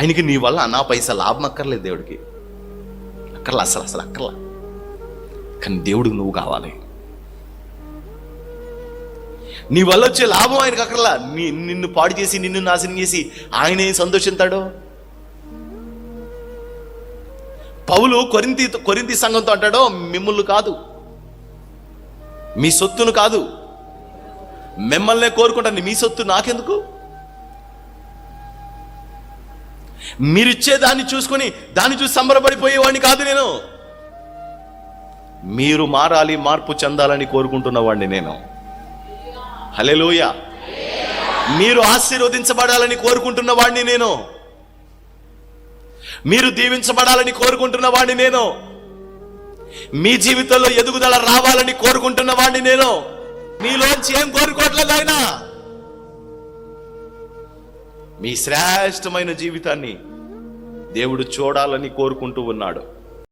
ఆయనకి నీ వల్ల నా పైసా లాభం అక్కర్లేదు దేవుడికి. అక్కర్లా అసలు అసలు అక్కర్లా. కానీ దేవుడికి నువ్వు కావాలి. నీ వల్ల వచ్చే లాభం ఆయనకు అక్కర్లా. నీ నిన్ను పాడు చేసి నిన్ను నాశనం చేసి ఆయనే సంతోషిస్తాడు పౌలు కొరింతి కొరింతి సంఘంతో అంటాడో మిమ్మల్ని కాదు. మీ సొత్తును కాదు. మిమ్మల్నే కోరుకుంటాను మీ సొత్తు నాకెందుకు? మీరిచ్చే దాన్ని చూసుకొని దాన్ని చూసి సంబరపడిపోయేవాడిని కాదు నేను. మీరు మారాలి మార్పు చెందాలని కోరుకుంటున్నవాడిని నేను. హలెలూయ మీరు ఆశీర్వదించబడాలని కోరుకుంటున్న వాడిని నేను. మీరు దీవించబడాలని కోరుకుంటున్న వాడిని నేను. మీ జీవితంలో ఎదుగుదల రావాలని కోరుకుంటున్న వాడిని నేను. మీలోంచి ఏం కోరుకోవట్లేదు ఆయన. మీ శ్రేష్టమైన జీవితాన్ని దేవుడు చూడాలని కోరుకుంటూ ఉన్నాడు.